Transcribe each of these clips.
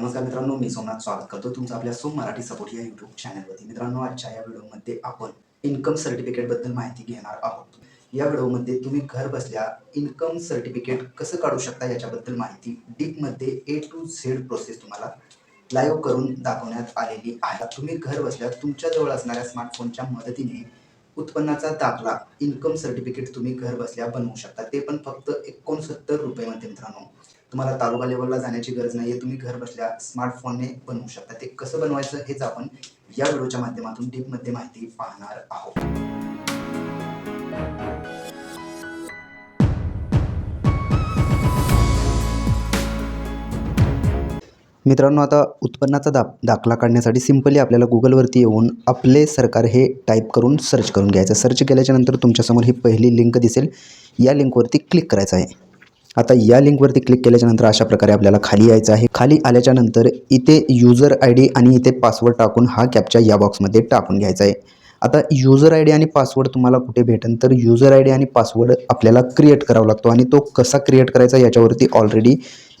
नमस्कार मित्रांनो मी सोमनाथ स्वागत करतो तुमचं आपल्या सोम मराठी सपोर्ट या युट्यूब चॅनलवरती मित्रांनो आजच्या या व्हिडिओमध्ये आपण इन्कम सर्टिफिकेटबद्दल माहिती घेणार आहोत. या व्हिडिओमध्ये तुम्ही घर बसल्या इन्कम सर्टिफिकेट कसं काढू शकता याच्याबद्दल माहिती डीपमध्ये ए टू झेड प्रोसेस तुम्हाला लाईव्ह करून दाखवण्यात आलेली आहे. तुम्ही घर बसल्या तुमच्याजवळ असणाऱ्या स्मार्टफोनच्या मदतीने उत्पन्नाचा दाखला इन्कम सर्टिफिकेट तुम्ही घर बसल्या बनवू शकता. ते पण फक्त एकोणसत्तर रुपयामध्ये मित्रांनो. तुम्हाला तालुका लेवलला जाण्याची गरज नाही आहे तुम्ही घर बसल्या स्मार्टफोनने बनवू शकता. ते कसं बनवायचं हेच आपण या व्हिडिओच्या माध्यमातून डीपमध्ये माहिती पाहणार आहोत. मित्रांनो आता उत्पन्नाचा दा दाखला काढण्यासाठी सिम्पली आपल्याला गुगलवरती येऊन आपले सरकार हे टाईप करून सर्च करून घ्यायचं. सर्च केल्याच्यानंतर तुमच्यासमोर ही पहिली लिंक दिसेल. या लिंकवरती क्लिक करायचं आहे. आता या लिंकवरती क्लिक केल्याच्यानंतर अशा प्रकारे आपल्याला खाली यायचं आहे. खाली आल्याच्यानंतर इथे युजर आय डी आणि इथे पासवर्ड टाकून हा कॅपच्या या बॉक्समध्ये टाकून घ्यायचा आहे. आता युजर आय डी आणि पासवर्ड तुम्हाला कुठे भेटेल तर युजर आय डी आणि पासवर्ड आपल्याला क्रिएट करावा लागतो आणि तो कसा क्रिएट करायचा याच्यावरती ऑलरेडी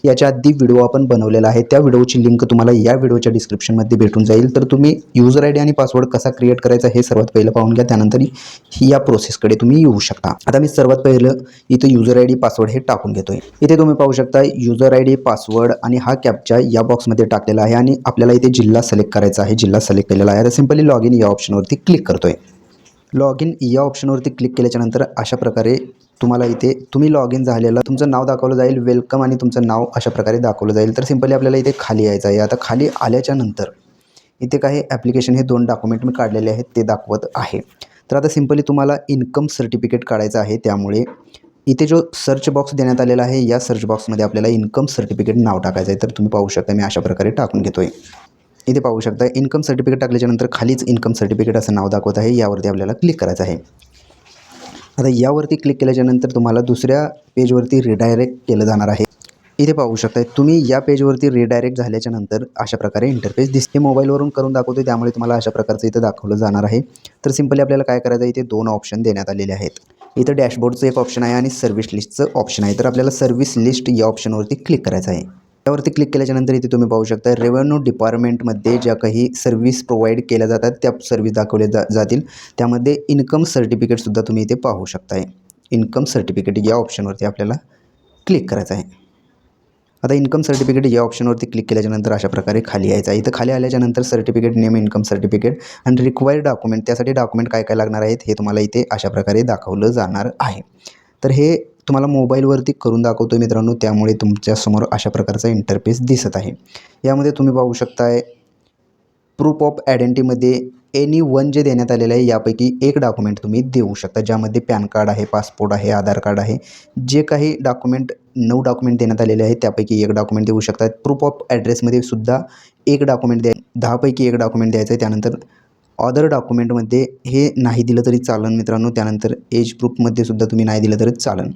याच्या आधी व्हिडिओ आपण बनवलेला आहे. त्या व्हिडिओची लिंक तुम्हाला या व्हिडिओच्या डिस्क्रिप्शनमध्ये भेटून जाईल. तर तुम्ही युजर आय डी आणि पासवर्ड कसा क्रिएट करायचा हे सर्वात पहिलं पाहून घ्या. त्यानंतर या प्रोसेसकडे तुम्ही येऊ शकता. आता मी सर्वात पहिलं इथं युजर आय डी पासवर्ड हे टाकून घेतोय. इथे तुम्ही पाहू शकता युजर आय डी पासवर्ड आणि हा कॅपच्या या बॉक्समध्ये टाकलेला आहे. आणि आपल्याला इथे जिल्हा सिलेक्ट करायचा आहे. जिल्हा सिलेक्ट केलेला आहे. आता सिम्पली लॉग इन या ऑप्शनवरती क्लिक करतोय. लॉग इन या ऑप्शनवरती क्लिक केल्याच्यानंतर अशा प्रकारे तुम्हाला इथे तुम्ही लॉग इन झालेलं तुमचं नाव दाखवलं जाईल वेलकम आणि तुमचं नाव अशा प्रकारे दाखवलं जाईल. तर सिम्पली आपल्याला इथे खाली यायचं आहे. आता खाली आल्याच्यानंतर इथे काही ॲप्लिकेशन हे दोन डॉक्युमेंट मी काढलेले आहेत ते दाखवत आहे. तर आता सिम्पली तुम्हाला इन्कम सर्टिफिकेट काढायचं आहे त्यामुळे इथे जो सर्च बॉक्स देण्यात आलेला आहे या सर्च बॉक्समध्ये आपल्याला इन्कम सर्टिफिकेट नाव टाकायचं आहे. तर तुम्ही पाहू शकता मी अशा प्रकारे टाकून घेतो आहे इथे पाहू शकता इन्कम सर्टिफिकेट टाकल्याच्यानंतर खालीच इन्कम सर्टिफिकेट असं नाव दाखवत आहे यावरती आपल्याला क्लिक करायचं आहे. आता यावरती क्लिक केल्याच्यानंतर तुम्हाला दुसऱ्या पेजवरती रिडायरेक्ट केलं जाणार आहे. इथे पाहू शकता तुम्ही या पेजवरती रिडायरेक्ट झाल्याच्यानंतर अशा प्रकारे इंटरफेस दिसते मोबाईलवरून करून दाखवतो त्यामुळे तुम्हाला अशा प्रकारचं इथं दाखवलं जाणार आहे. तर सिम्पली आपल्याला काय करायचं आहे इथे दोन ऑप्शन देण्यात आलेले आहेत. इथं डॅशबोर्डचं एक ऑप्शन आहे आणि सर्व्हिस लिस्टचं ऑप्शन आहे. तर आपल्याला सर्व्हिस लिस्ट या ऑप्शनवरती क्लिक करायचं आहे. त्यावरती क्लिक केल्याच्यानंतर इथे तुम्ही पाहू शकता रेव्हेन्यू डिपार्टमेंटमध्ये ज्या काही सर्व्हिस प्रोव्हाइड केल्या जातात त्या सर्व्हिस दाखवल्या जा जातील. त्यामध्ये इन्कम सर्टिफिकेटसुद्धा तुम्ही इथे पाहू शकताय. इन्कम सर्टिफिकेट या ऑप्शनवरती आपल्याला क्लिक करायचं आहे. आता इन्कम सर्टिफिकेट या ऑप्शनवरती क्लिक केल्याच्यानंतर अशा प्रकारे खाली यायचं आहे. इथं खाली आल्याच्यानंतर सर्टिफिकेट नेम इन्कम सर्टिफिकेट आणि रिक्वायर्ड डॉक्युमेंट त्यासाठी डॉक्युमेंट काय काय लागणार आहेत हे तुम्हाला इथे अशा प्रकारे दाखवलं जाणार आहे. तर हे तुम्हाला मोबाईलवरती करून दाखवतो मित्रांनो त्यामुळे तुमच्यासमोर अशा प्रकारचा इंटरफेस दिसत आहे. यामध्ये तुम्ही पाहू शकताय प्रूफ ऑफ आयडेंटिटीमध्ये एनी वन जे देण्यात आलेलं आहे यापैकी एक डॉक्युमेंट तुम्ही देऊ शकता ज्यामध्ये पॅन कार्ड आहे पासपोर्ट आहे आधार कार्ड आहे. जे काही डॉक्युमेंट नऊ डॉक्युमेंट देण्यात आलेले आहेत त्यापैकी एक डॉक्युमेंट देऊ शकतात प्रूफ ऑफ ॲड्रेसमध्ये सुद्धा एक डॉक्युमेंट द्या दहापैकी एक डॉक्युमेंट द्यायचं आहे त्यानंतर ऑदर डॉक्युमेंटमध्ये हे नाही दिलं तरी चालन मित्रांनो. त्यानंतर एज प्रूफमध्ये सुद्धा तुम्ही नाही दिलं तरी चालन.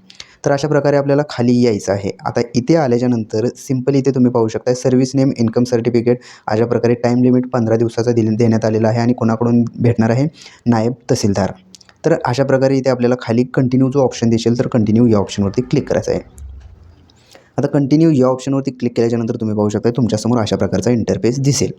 तर अशा प्रकारे आपल्याला खाली यायचं आहे. आता इथे आल्याच्यानंतर सिंपल इथे तुम्ही पाहू शकता सर्व्हिस नेम इन्कम सर्टिफिकेट अशा प्रकारे टाईम लिमिट पंधरा दिवसाचा दिले देण्यात आलेला आहे आणि कोणाकडून भेटणार आहे? नायब तहसीलदार. तर अशा प्रकारे इथे आपल्याला खाली कंटिन्यू जो ऑप्शन दिसेल तर कंटिन्यू या ऑप्शनवरती क्लिक करायचं आहे. आता कंटिन्यू या ऑप्शनवरती क्लिक केल्याच्यानंतर तुम्ही पाहू शकता तुमच्यासमोर अशा प्रकारचा इंटरफेस दिसेल.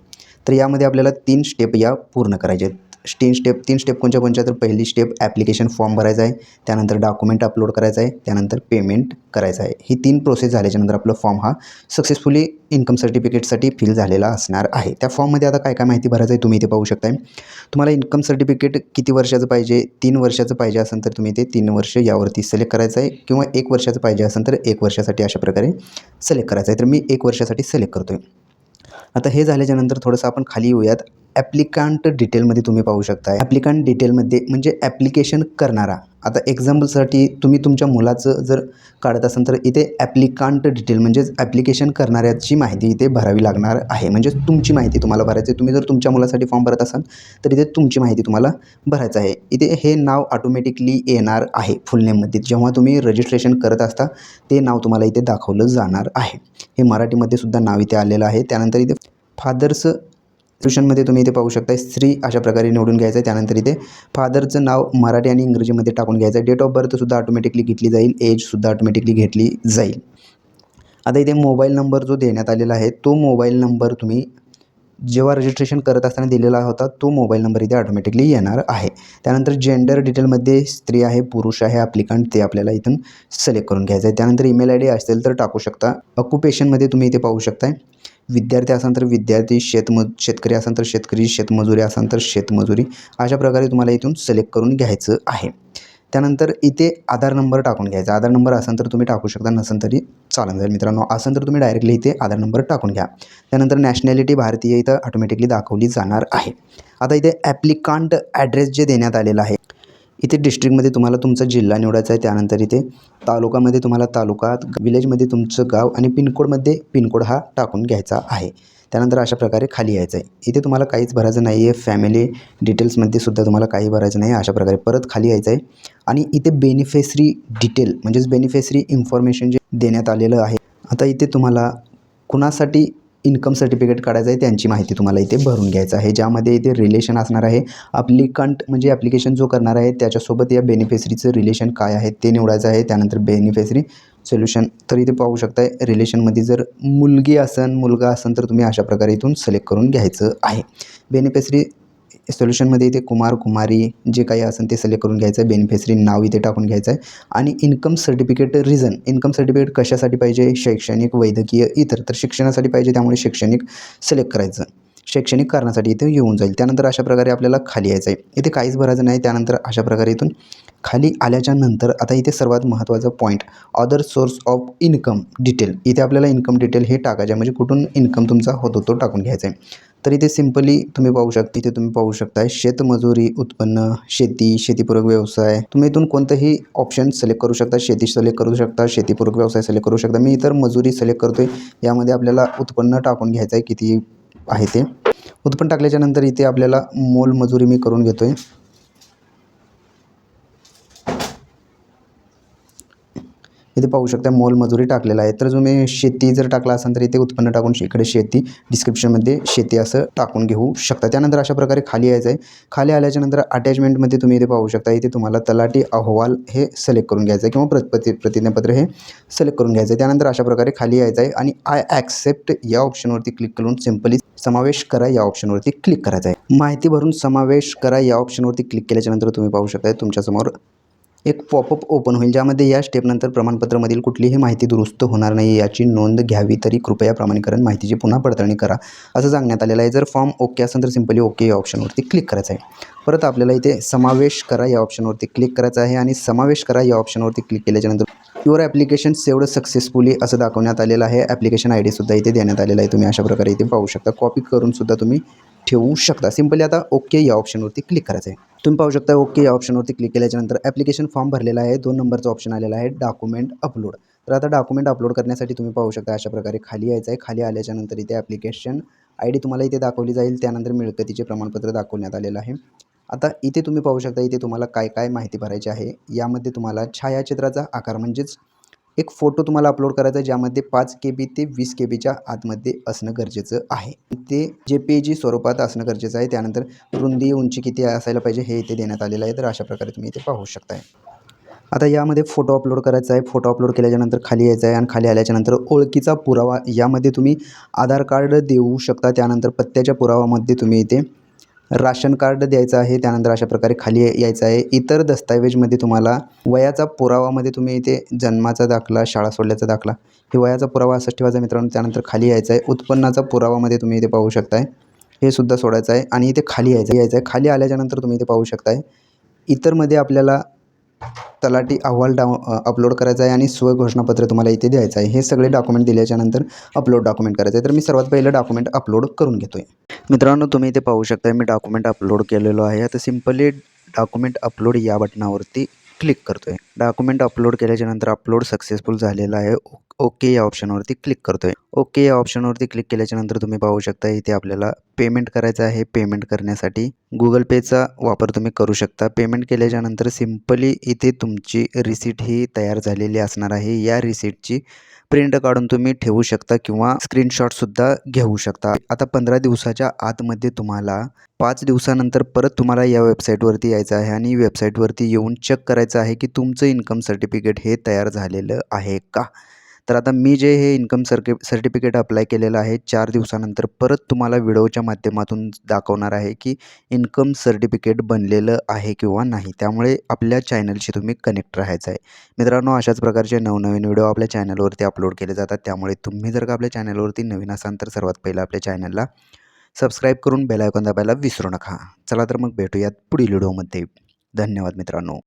तर यामध्ये आपल्याला तीन स्टेप या पूर्ण करायचे आहेत. तीन स्टेप तीन स्टेप कोणत्या कोणत्या? तर पहिली स्टेप ॲप्लिकेशन फॉर्म भरायचा आहे. त्यानंतर डॉक्युमेंट अपलोड करायचं आहे. त्यानंतर पेमेंट करायचं आहे. ही तीन प्रोसेस झाल्याच्यानंतर आपलं फॉर्म हा सक्सेसफुली इन्कम सर्टिफिकेटसाठी फिल झालेला असणार आहे. त्या फॉर्ममध्ये आता काय काय माहिती भरायचं आहे तुम्ही इथे पाहू शकताय. तुम्हाला इन्कम सर्टिफिकेट किती वर्षाचं पाहिजे? तीन वर्षाचं पाहिजे असेल तर तुम्ही ते तीन वर्ष यावरती सिलेक्ट करायचं आहे. किंवा एक वर्षाचं पाहिजे असेल तर एक वर्षासाठी अशा प्रकारे सिलेक्ट करायचं आहे. तर मी एक वर्षासाठी सिलेक्ट करतो आहे आता हे झाल्याच्यानंतर थोडंसं आपण खाली येऊयात. ॲप्लिकांट डिटेलमध्ये तुम्ही पाहू शकता ॲप्लिकांट डिटेलमध्ये म्हणजे ॲप्लिकेशन करणारा. आता एक्झाम्पलसाठी तुम्ही तुमच्या मुलाचं जर काढत असाल तर इथे ॲप्लिकांट डिटेल म्हणजेच ॲप्लिकेशन करणाऱ्याची माहिती इथे भरावी लागणार आहे. म्हणजे तुमची माहिती तुम्हाला भरायची आहे. तुम्ही जर तुमच्या मुलासाठी फॉर्म भरत असाल तर इथे तुमची माहिती तुम्हाला भरायचं आहे. इथे हे नाव ऑटोमॅटिकली येणार आहे फुल नेममध्ये जेव्हा तुम्ही रजिस्ट्रेशन करत असता ते नाव तुम्हाला इथे दाखवलं जाणार आहे. हे मराठीमध्ये सुद्धा नाव इथे आलेलं आहे. त्यानंतर इथे फादर्स ट्युशनमध्ये तुम्ही इथे पाहू शकता स्त्री अशा प्रकारे निवडून घ्यायचं आहे त्यानंतर इथे फादरचं नाव मराठी आणि इंग्रजीमध्ये टाकून घ्यायचं आहे डेट ऑफ बर्थसुद्धा ऑटोमॅटिकली घेतली जाईल. एजसुद्धा ऑटोमॅटिकली घेतली जाईल. आता इथे मोबाईल नंबर जो देण्यात आलेला आहे तो मोबाईल नंबर तुम्ही जेव्हा रजिस्ट्रेशन करत असताना दिलेला होता तो मोबाईल नंबर इथे ऑटोमॅटिकली येणार आहे. त्यानंतर जेंडर डिटेलमध्ये स्त्री आहे पुरुष आहे ॲप्लिकंट ते आपल्याला इथून सिलेक्ट करून घ्यायचं आहे त्यानंतर ईमेल आय डी असेल तर टाकू शकता. ऑक्युपेशनमध्ये तुम्ही इथे पाहू शकताय. विद्यार्थी असाल तर विद्यार्थी शेतमज शेतकरी असाल तर शेतकरी शेतमजुरी असाल तर शेतमजुरी अशा प्रकारे तुम्हाला इथून सिलेक्ट करून घ्यायचं आहे. त्यानंतर इथे आधार नंबर टाकून घ्यायचा. आधार नंबर असेल तर तुम्ही टाकू शकता नसेल तरी चालेल. जाईल मित्रांनो असेल तर तुम्ही डायरेक्टली इथे आधार नंबर टाकून घ्या. त्यानंतर नॅशनॅलिटी भारतीय इथं ऑटोमॅटिकली दाखवली जाणार आहे. आता इथे ॲप्लिकांट ॲड्रेस जे देण्यात आलेला आहे इथे डिस्ट्रिक्टमध्ये तुम्हाला तुमचा जिल्हा निवडायचा आहे त्यानंतर इथे तालुकामध्ये तुम्हाला तालुका विलेजमध्ये तुमचं गाव आणि पिनकोडमध्ये पिनकोड हा टाकून घ्यायचा आहे. त्यानंतर अशा प्रकारे खाली यायचं आहे. इथे तुम्हाला काहीच भरायचं नाही आहे. फॅमिली डिटेल्समध्ये सुद्धा तुम्हाला काही भरायचं नाही आहे. अशा प्रकारे परत खाली यायचं आहे. आणि इथे बेनिफेसरी डिटेल म्हणजेच बेनिफेसरी इन्फॉर्मेशन जे देण्यात आलेलं आहे. आता इथे तुम्हाला कुणासाठी इन्कम सर्टिफिकेट काढायचं आहे त्यांची माहिती तुम्हाला इथे भरून घ्यायचं आहे. ज्यामध्ये इथे रिलेशन असणार आहे अप्लिकंट म्हणजे ॲप्लिकेशन जो करणार आहे त्याच्यासोबत या बेनिफिशरीचं रिलेशन काय आहे ते निवडायचं आहे. त्यानंतर बेनिफिशरी सोल्युशन तर इथे पाहू शकताय रिलेशनमध्ये जर मुलगी असन मुलगा असन तर तुम्ही अशा प्रकारे इथून सिलेक्ट करून घ्यायचं आहे. बेनिफिशरी सोल्युशनमध्ये इथे कुमार कुमारी जे काही असेल ते सिलेक्ट करून घ्यायचं आहे बेनिफिशरी नाव इथे टाकून घ्यायचं आहे आणि income certificate reason income certificate कशासाठी पाहिजे? शैक्षणिक वैद्यकीय इतर. तर शिक्षणासाठी पाहिजे त्यामुळे शैक्षणिक सिलेक्ट करायचं. शैक्षणिक कारणासाठी इथे येऊन जाईल. त्यानंतर अशा प्रकारे आपल्याला खाली यायचं आहे. इथे काहीच भरायचं नाही. त्यानंतर अशा प्रकारे इथून खाली आल्याच्यानंतर आता इथे सर्वात महत्त्वाचा point other source of income detail इथे आपल्याला इन्कम डिटेल हे टाकायचे आहे. म्हणजे कुठून इन्कम तुमचा होतो तो टाकून घ्यायचा आहे. तर इथे सिम्पली तुम्ही पाहू शकता इथे तुम्ही पाहू शकता शेतमजुरी उत्पन्न शेती शेतीपूरक व्यवसाय. तुम्ही इथून कोणतंही ऑप्शन सिलेक्ट करू शकता. शेती सिलेक्ट करू शकता शेतीपूरक व्यवसाय सिलेक्ट करू शकता. मी इतर मजुरी सिलेक्ट करतो आहे यामध्ये आपल्याला उत्पन्न टाकून घ्यायचं आहे. किती आहे ते. उत्पन्न टाकल्याच्यानंतर इथे आपल्याला मोलमजुरी मी करून घेतो आहे इथे पाहू शकता मोलमजुरी टाकलेला आहे. तर तुम्ही शेती जर टाकला असाल तर इथे उत्पन्न टाकून इकडे शेती डिस्क्रिप्शनमध्ये शेती असं टाकून घेऊ शकता. त्यानंतर अशा प्रकारे खाली यायचं आहे. खाली आल्याच्यानंतर अटॅचमेंटमध्ये तुम्ही इथे पाहू शकता इथे तुम्हाला तलाठी अहवाल हे सिलेक्ट करून घ्यायचं आहे किंवा प्रति प्रतिज्ञापत्र हे सिलेक्ट करून घ्यायचं आहे. त्यानंतर अशा प्रकारे खाली यायचं आहे आणि आय ॲक्सेप्ट या ऑप्शनवरती क्लिक करून सिम्पली समावेश करा या ऑप्शनवरती क्लिक करायचं आहे. माहिती भरून समावेश करा या ऑप्शनवरती क्लिक केल्याच्यानंतर तुम्ही पाहू शकता तुमच्यासमोर एक पॉपअप ओपन होईल ज्यामध्ये या स्टेपनंतर प्रमाणपत्रामधील कुठलीही माहिती दुरुस्त होणार नाही याची नोंद घ्यावी. तरी कृपया प्रमाणीकरण माहितीची पुन्हा पडताळणी करा. असं सांगण्यात आलेलं आहे. जर फॉर्म ओके असेल तर सिम्पली ओके या ऑप्शनवरती क्लिक करायचं आहे. परत आपल्याला इथे समावेश करा या ऑप्शनवरती क्लिक करायचं आहे आणि समावेश करा या ऑप्शनवरती क्लिक केल्याच्यानंतर युअर ॲप्लिकेशन सेवड सक्सेसफुली असं दाखवण्यात आलेलं आहे. ॲप्लिकेशन आय डीसुद्धा इथे देण्यात आलेला आहे. तुम्ही अशा प्रकारे इथे पाहू शकता. कॉपी करूनसुद्धा तुम्ही ठेवू शकता. सिम्पली आता ओके या ऑप्शनवरती क्लिक करायचं आहे तुम्ही पाहू शकता ओके या ऑप्शनवरती क्लिक केल्याच्यानंतर ॲप्लिकेशन फॉर्म भरलेला आहे. दोन नंबरचा ऑप्शन आलेला आहे. डॉक्युमेंट अपलोड तर आता डॉक्युमेंट अपलोड करण्यासाठी तुम्ही पाहू शकता अशा प्रकारे खाली यायचं आहे खाली आल्याच्यानंतर इथे ॲप्लिकेशन आय डी तुम्हाला इथे दाखवली जाईल. त्यानंतर मिळकतीचे प्रमाणपत्र दाखवण्यात आलेलं आहे. आता इथे तुम्ही पाहू शकता इथे तुम्हाला काय काय माहिती भरायची आहे. यामध्ये तुम्हाला छायाचित्राचा आकार म्हणजेच एक फोटो तुम्हाला अपलोड करायचा आहे ज्यामध्ये पाच के बी ते वीस के बीच्या आतमध्ये असणं गरजेचं आहे. ते जे पी जी स्वरूपात असणं गरजेचं आहे त्यानंतर रुंदी उंची किती असायला पाहिजे हे इथे देण्यात आलेलं आहे तर अशा प्रकारे तुम्ही इथे पाहू शकताय. आता यामध्ये फोटो अपलोड करायचा आहे. फोटो अपलोड केल्याच्यानंतर खाली यायचं आहे आणि खाली आल्याच्यानंतर ओळखीचा पुरावा यामध्ये तुम्ही आधार कार्ड देऊ शकता. त्यानंतर पत्त्याच्या पुरावामध्ये तुम्ही इथे राशन कार्ड द्यायचं आहे त्यानंतर अशा प्रकारे खाली यायचं आहे. इतर दस्तऐवजमध्ये तुम्हाला वयाचा पुरावामध्ये तुम्ही इथे जन्माचा दाखला शाळा सोडल्याचा दाखला हे वयाचा पुरावा असंच ठेवायचा मित्रांनो. त्यानंतर खाली यायचं आहे. उत्पन्नाचा पुरावामध्ये तुम्ही इथे पाहू शकताय. हे सुद्धा सोडायचं आहे आणि इथे खाली यायचं यायचं आहे. खाली आल्याच्यानंतर तुम्ही इथे पाहू शकताय. इतरमध्ये आपल्याला तलाठी अहवाल डाउ अपलोड करायचा आहे आणि स्वघोषणापत्र तुम्हाला इथे द्यायचं आहे. हे सगळे डॉक्युमेंट दिल्याच्यानंतर अपलोड डॉक्युमेंट करायचं आहे. तर मी सर्वात पहिलं डॉक्युमेंट अपलोड करून घेतो आहे मित्रांनो तुम्ही इथे पाहू शकता मी डॉक्युमेंट अपलोड केलेलो आहे. आता सिम्पली डॉक्युमेंट अपलोड या बटनावरती क्लिक करतो आहे डॉक्युमेंट अपलोड केल्याच्यानंतर अपलोड सक्सेसफुल झालेलं आहे. ओके या ऑप्शनवरती क्लिक करतो आहे ओके या ऑप्शनवरती क्लिक केल्याच्यानंतर तुम्ही पाहू शकता इथे आपल्याला पेमेंट करायचं आहे. पेमेंट करण्यासाठी गुगल पेचा वापर तुम्ही करू शकता. पेमेंट केल्याच्यानंतर सिम्पली इथे तुमची रिसीट ही तयार झालेली असणार आहे. या रिसीटची प्रिंट काढून तुम्ही ठेवू शकता किंवा स्क्रीनशॉटसुद्धा घेऊ शकता. आता पंधरा दिवसाच्या आतमध्ये तुम्हाला पाच दिवसानंतर परत तुम्हाला या वेबसाईटवरती यायचं आहे आणि वेबसाईटवरती येऊन चेक करायचं आहे की तुमचं इन्कम सर्टिफिकेट हे तयार झालेलं आहे का? तर आता मी जे हे इन्कम सर्के सर्टिफिकेट अप्लाय केलेलं आहे चार दिवसानंतर परत तुम्हाला व्हिडिओच्या माध्यमातून दाखवणार आहे की इन्कम सर्टिफिकेट बनलेलं आहे किंवा नाही. त्यामुळे आपल्या चॅनलशी तुम्ही कनेक्ट राहायचं आहे. मित्रांनो अशाच प्रकारचे नवनवीन व्हिडिओ आपल्या चॅनलवरती अपलोड केले जातात. त्यामुळे तुम्ही जर का आपल्या चॅनलवरती नवीन असाल तर सर्वात पहिलं आपल्या चॅनलला सबस्क्राईब करून बेल आयकॉन दाबायला विसरू नका. चला तर मग भेटूयात पुढील व्हिडिओमध्ये. धन्यवाद मित्रांनो.